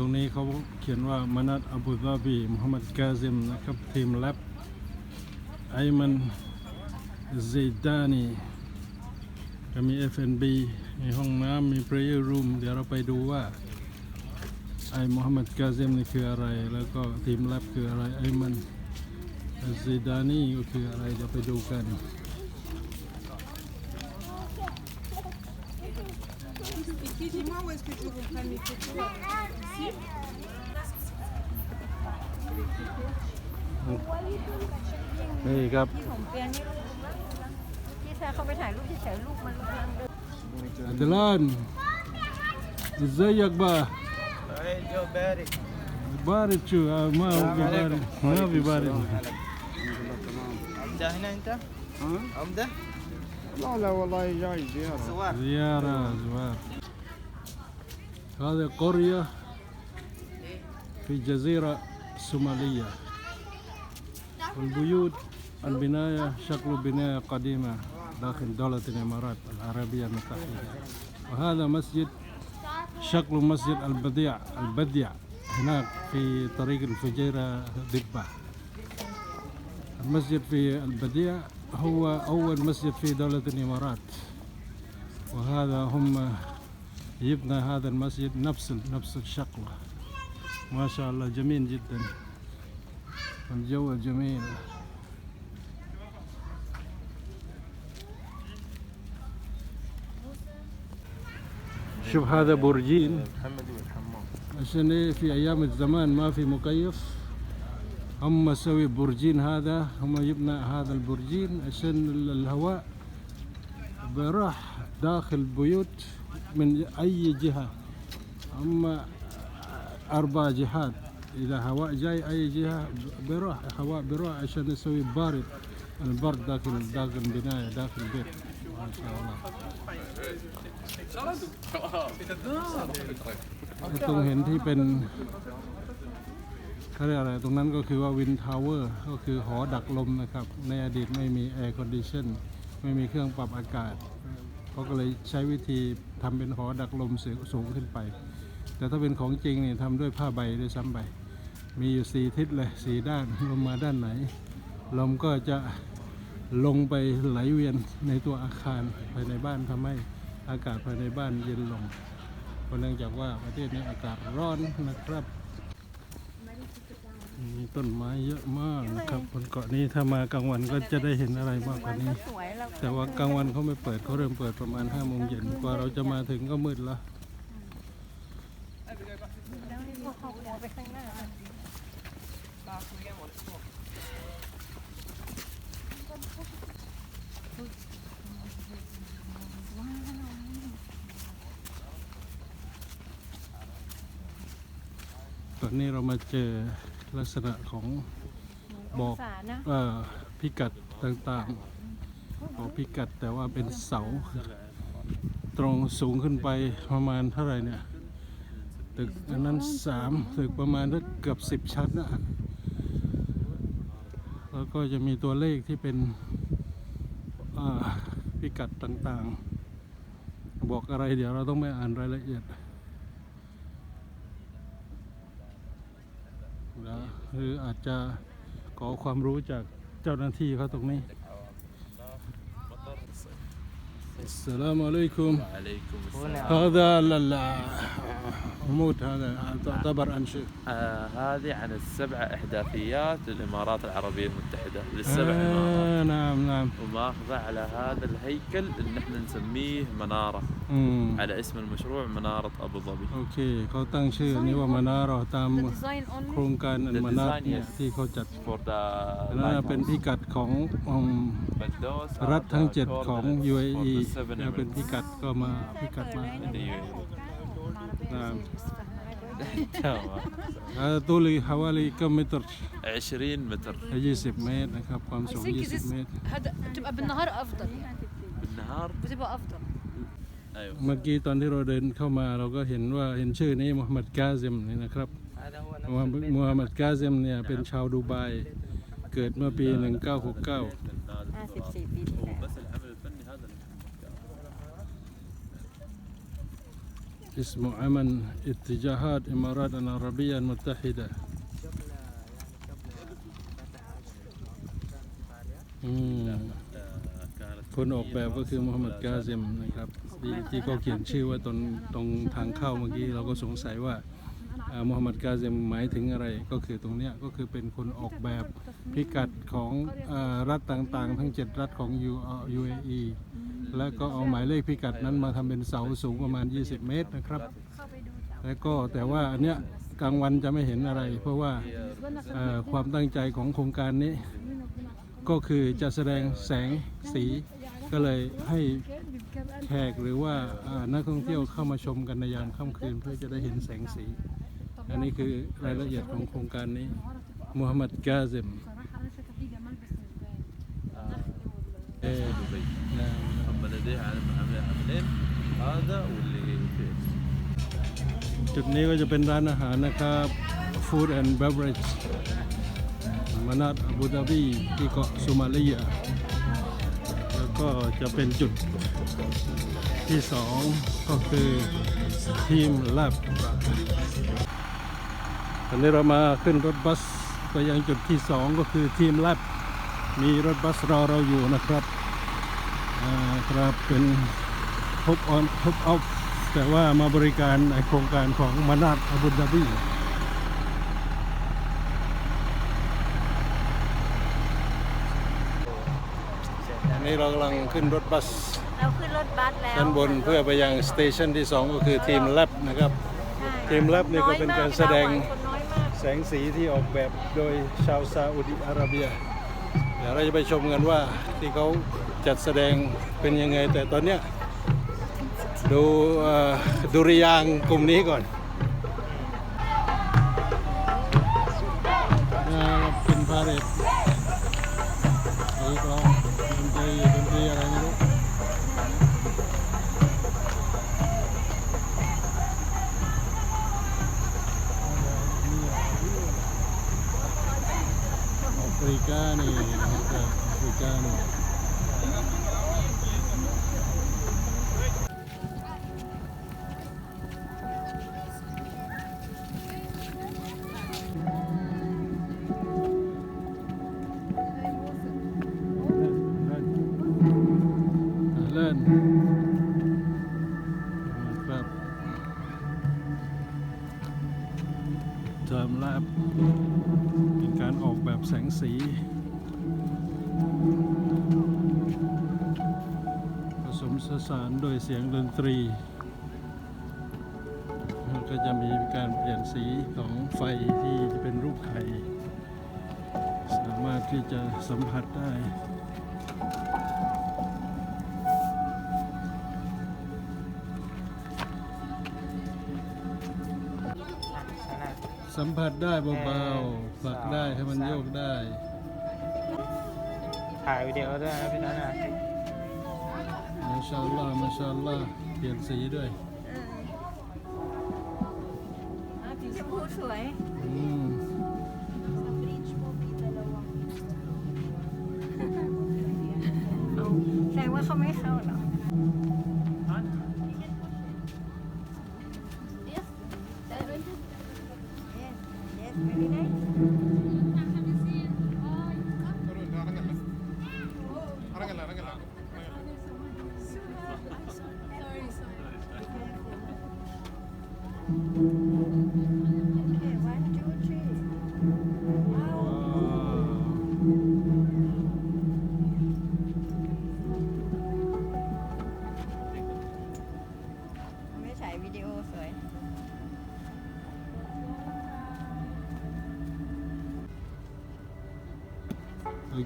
ตรงนี้เขาเขียนว่ามานัดอบูดาบีมุฮัมมัดกาซิมนะครับ ทีมแลบไอมันซีดานีก็มี F&B มีห้องน้ำมี prayer room เดี๋ยวเราไปดูว่า ไอมุฮัมมัดกาซิมนี่คืออะไร แล้วก็ทีมแลบคืออะไร ไอมันซีดานีก็คืออะไร เดี๋ยวไปดูกัน Dis-moi où est-ce que tu veux prendre mes photos Ici นี่ค รับ ที่ผมเปลี่ยนนี่ลูกที่แท้เขาไปถ่ายรูปที่เฉยๆลูกมันกำลังเดิน عدلان ازيك بقى الجو بارد بارد شو آه، ما هو بارد ما في بارد عمدة هنا انت؟ عمدة؟ لا لا والله جاي زيارة سوار زيارة زوار هذه قرية في جزيرة صومالية والبيوت البناية شكل بناية قديمة داخل دولة الإمارات العربية المتحدة. وهذا مسجد شكل مسجد البديع البديع هناك في طريق الفجيرة دبة. المسجد في البديع هو أول مسجد في دولة الإمارات. وهذا هم يبنى هذا المسجد نفس نفس الشكل. ما شاء الله جميل جدا. الجو جميل. شوف هذا برجين. عشان إيه؟ في أيام الزمان ما في مكيف هم سوي برجين هذا هم يبنى هذا البرجين عشان ال- الهواء بيروح داخل بيوت من أي جهة. هم اربع جهات اذا هواء جاي اي جهه بيروح هواء بيروح عشان يسوي بارد البرد داخل داخل البنايه داخل البيت ما شاء الله ตรงเห็นที่เป็นเขาเรียกอะไร ตรงนั้นก็คือว่าวินทาวเวอร์ก็คือหอดักลมนะครับ ในอดีตไม่มีแอร์คอนดิชันไม่มีเครื่องปรับอากาศเขาก็เลยใช้วิธีทำเป็นหอดักลมสูงสูงขึ้นไป แต่ถ้าเป็นของจริงเนี่ยทำด้วยผ้าใบด้วยซ้ำไปมีอยู่สี่ทิศเลยสี่ด้านลมมาด้านไหน ลมก็จะลงไปไหลเวียนในตัวอาคารภายในบ้านทำให้อากาศภายในบ้านเย็นลงเพราะเนื่องจากว่าประเทศนี้อากาศร้อนนะครับ มีต้นไม้เยอะมากนะครับบนเกาะนี้ถ้ามากลางวันก็จะได้เห็นอะไรมากกว่านี้ แต่ว่ากลางวันเขาไม่เปิดเขาเริ่มเปิดประมาณ5้าโมงเย็นกว่าเราจะมาถึงก็มืดล้วแล้วนี่พ วกเขาหัวไปข้างหน้าตอนนี้เรามาเจอลักษณะของบอองกศานะเอ่อพิกัดต่างๆบอกพิกัดแต่ว่าเป็นเสา ตรงสูงขึ้นไปประมาณเท่าไหร่เนี่ย ตึกอันนั้นสามตึกประมาณสักเกือบสิบชั้นนะแล้วก็จะมีตัวเลขที่เป็นพิกัดต่างๆ บอกอะไรเดี๋ยวเราต้องไปอ่านรายละเอียดนะหรืออาจจะขอความรู้จากเจ้าหน้าที่เขาตรงนี้ السلام عليكم عليكم هذا ال- العمود هذا تعتبر أنشئ آه هذه عن السبع إحداثيات للإمارات العربية المتحدة للسبع إمارات آه نعم نعم وماخذة على هذا الهيكل اللي احنا نسميه منارة อืม على اسم المشروع منارة أبو ظبي โอเค เขาตั้งชื่อนี้ว่ามานาเราตาม The design โค only รงการอัน The มานา design, เนี่ย yes. ที่เขาจัด for the นั่นนะเป็นพิกัดของอืม بلدوس รัฐทั้ง هذا 7 ของ coordinates for UAE the seven แล้วเป็น emirates. พิกัดก็มาพิกัดมา in the UAE. نعم تمام هذا طولي حوالي كم متر 20 متر 20 เมตรนะครับ ความสูง 20 เมตร هذا بتبقى بالنهار افضل يعني بالنهار بتبقى افضل ايوه เมื่อกี้ตอนที่เราเดินเข้ามาเราก็เห็นว่าเห็นชื่อนี้มูฮัมหมัดกาซิมนี่นะครับ هذا هو มูฮัมหมัดมูฮัมหมัดกาซิมเนี่ยเป็นชาวดูไบเกิดเมื่อปี 1969 54 ปีที่ اسمه عمل اتجاهات إمارات العربية المتحدةอืม كانت คนออกแบบก็คือมูฮัมหมัดกาซิมนะครับที่ที่เขาเขียนชื่อไว่าตรงตรงทางเข้าเมื่อกี้เราก็สงสัยว่าอ่ามูฮัมหมัดกาซิมหมายถึงอะไร ก็คือตรงเนี้ยก็คือเป็นคนออกแบบพิกัดของอ่ารัฐต่างๆ ทั้ง 7 รัฐของ U- อ่า UAE แล้วก็เอาหมายเลขพิกัดนั้นมาทำเป็นเสาสูงประมาณ 20 เมตรนะครับ แล้วก็แต่ว่าอันเนี้ยกลางวันจะไม่เห็นอะไร เพราะว่าเอ่อความตั้งใจของโครงการนี้ ก็คือจะแสดงแสงสีก็เลยให้แขกหรือว่าอ่านักท่องเที่ยวเข้ามาชมกันในยามค่ำคืน เพื่อจะได้เห็นแสงสี อันนี้คือรายละเอียดของโครงการนี้มูฮัมหมัดกาซิม لديه عالم عمل عملين هذا واللي في จุดนี้ก็จะเป็นร้านอาหารนะครับ Food and Beverage มานาดอาบูดาบีที่เกาะโซมาเลีย แล้วก็จะเป็นจุดที่สองก็คือทีมแลบตอนนี้เรามาขึ้นรถบัสไปยังจุดที่สองก็คือทีมแลบมีรถบัสรอเราอยู่นะครับอ่า ครับเป็นทบออนทบออฟแต่ว่ามาบริการในโครงการของมานาดอาบูดาบีอันนี้เรากำลังขึ้นรถบัสเราขึ้นรถบัสแล้วชั้นบนเพื่อไปยังสเตชันที่ 2 ก็คือทีมแลบนะครับใช่ทีมแลบนี่ก็เป็นการแสดงคนน้อยมากแสงสีที่ออกแบบโดยชาวซาอุดิอาระเบีย เดี๋ยวเราจะไปชมกันว่าที่เขาจัดแสดงเป็นยังไง แต่ตอนเนี้ยดูดุริยางกลุ่มนี้ก่อนนะครับเป็นพาเหรดตีกลองดนตรีดนตรีอะไรไม่รู้อฟริกานี่ กานี่เล่นครับเทอมแลบเป็นการออกแบบแสงสี สสานโดยเสียงดนตรีก็จะมีการเปลี่ยนสีของไฟที่เป็นรูปไข่ สามารถที่จะสัมผัสได้สัมผัสได้เบาๆผลักได้ให้มันโยกได้ ถ่ายวิดีโอได้นะพี่นัทนะ ชาอัลลอฮ์มาชาอัลลอฮ์เปลี่ยนสีด้วยสีชมพูสวย อืม แสดงว่าเขาไม่เข้าหรอ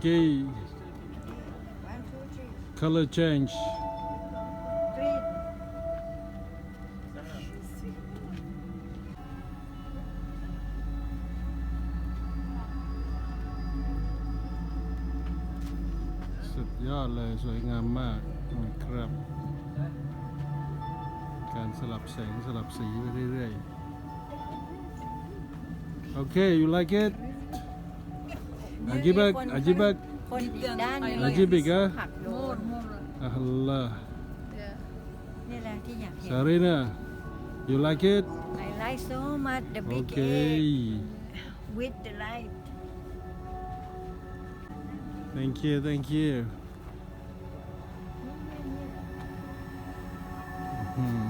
โอเค color change สุดยอดเลยสวยงามมากนะครับ การสลับแสงสลับสีไปเรื่อยๆโอเค you like it अजीब अजीब अजीब ya? Allah. Sarina you like it? I like so much the big okay. egg with the light. Thank you thank you. Hmm.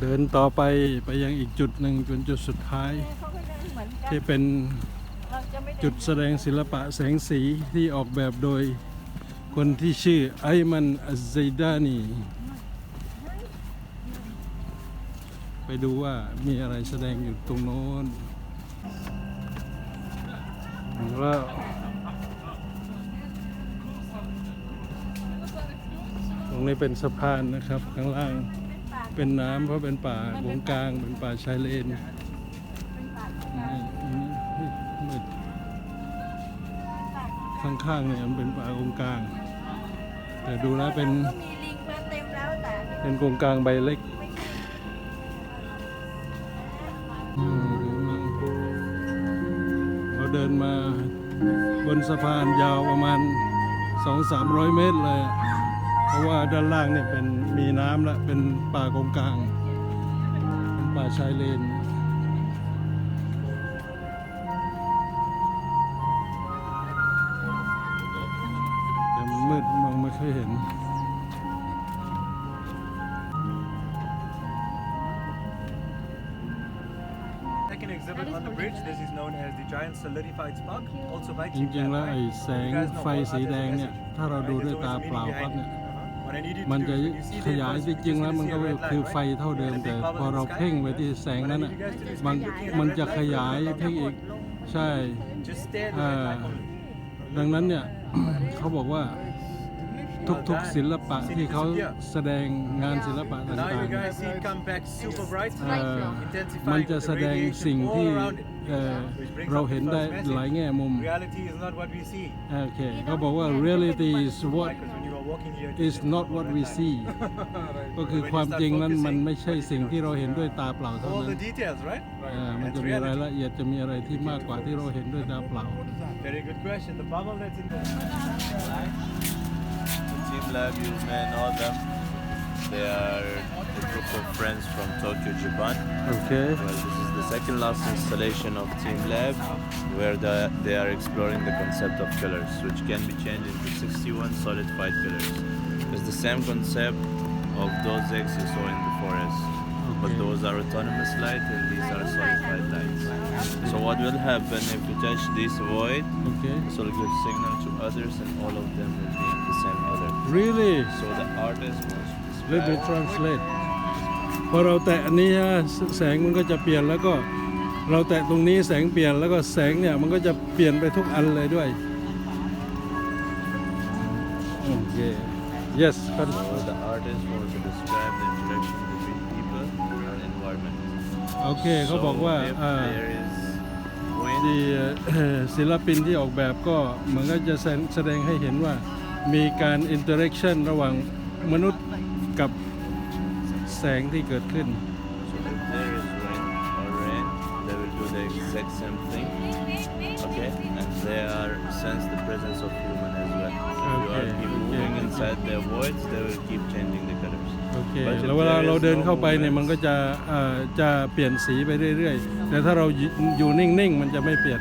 เดินต่อไปไปยังอีกจุดหนึ่งจนจุดสุดท้าย เขาก็เดินเหมือนกันที่เป็นเราจะไม่เนจุดแสดงศิลปะแสงสีที่ออกแบบโดยคนที่ชื่อไอมันอัซไซดานี ไปดูว่ามีอะไรแสดงอยู่ตรงโน้นแล้วตรงนี้เป็นสะพานนะครับข้างล่าง เป็นน้ำเพราะเป็นป่าวงกลางเป็นป่าชายเลนนี่นี่มืดข้างๆเนี่ยมันเป็นป่ากงกลาง แต่ดูแล้วเป็นก็มีลิงมาเต็มแล้วแต่เป็นกงกลางใบเล็กอืมเราเดินมาบนสะพานยาวประมาณ 2-300 เมตรเลยอะ เพราะว่าด้านล่างเนี่ยเป็นมีน้ำและเป็นป่ากงกลางเป็นป่าชายเลนแต่มันมืดมองไม่ค่อยเห็น Second exhibit on the bridge. This is known as the giant solidified spark, also by จริงๆแล้วไอ้แสงไฟสีแดงเนี่ย ถ้าเราดูด้วยตาเปล่าปั๊บเนี่ย มันจะขยายจริงๆแล้วมันก็คือไฟเท่าเดิมแต่พอเราเพ่งไปที่แสงนั้นน่ะมันมันจะขยายเพ่งอีกใช่ Just stare at อ่า the red light only. ดังนั้นเนี่ยเขาบอกว่าทุกๆศิลปะที่เขาแสดงงานศิลปะ Now ต่าง you guys see it come back super bright. ๆเอ่อ intensifying มันจะ with the แสดง radiation สิ่ง all ที่ around it. เอ่อ Which brings เรา up the เห็นได้ first หลาย message. แง่มุม Reality is not what we see. โอเคเขาบอกว่า reality is what Because when you are walking here, is not what we see ก็คือความจริงนั้นมันไม่ใช่สิ่งที่เราเห็นด้วยตาเปล่าเท่า all นั้น the details, right? เอ่อมันจะมีรายละเอียดจะมีอะไรที่มากกว่าที่เราเห็นด้วยตาเปล่า Very good question. The bubble that's in the Team Lab, you may know them. They are a group of friends from Tokyo, Japan. Okay. Well, this is the second last installation of Team Lab, where the, they are exploring the concept of colors, which can be changed into 61 solidified colors. It's the same concept of those eggs you saw in the forest, okay. but those are autonomous light and these are solidified lights. So what will happen if you touch this void? Okay. So it gives signal to others, and all of them will be in the same color. Really? So the artist wants. Let me translate. พอเราแตะอันนี้ฮะแสงมันก็จะเปลี่ยนแล้วก็เราแตะตรงนี้แสงเปลี่ยนแล้วก็แสงเนี่ยมันก็จะเปลี่ยนไปทุกอันเลยด้วยโอเค yes the art is more to describe the interaction between people and environment. โอเคเขาบอกว่าศิลปินที่ออกแบบก็เหมือนก็จะแสดงให้เห็นว่ามีการอินเตอร์ c t ชันระหว่างมนุษย์กับ แสงที่เกิดขึ้น so if there is wind or rain, they will do the exact same thing. Okay, and they are sense the presence of human as well. If you are Okay, keep okay, moving okay. inside their voids, they will keep changing the colors. โอเค But if แล้วเวลา there is เราเดิน no เข้าไปเนี่ย movement มันก็จะเอ่อจะเปลี่ยนสีไปเรื่อยๆ แต่ถ้าเราอยู่อยู่นิ่งๆ มันจะไม่เปลี่ยน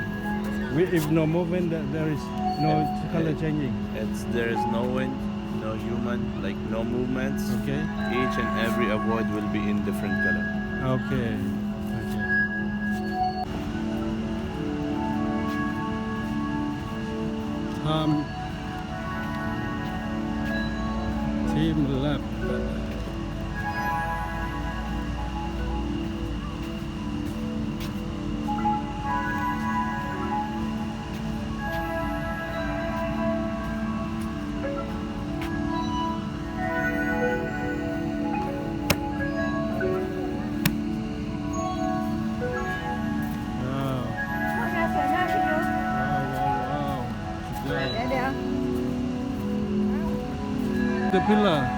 We- if no movement there- there is no color changing It's there is no wind, no human, like no movements. Okay. Each and every award will be in different color. Okay. Okay. Um, สุ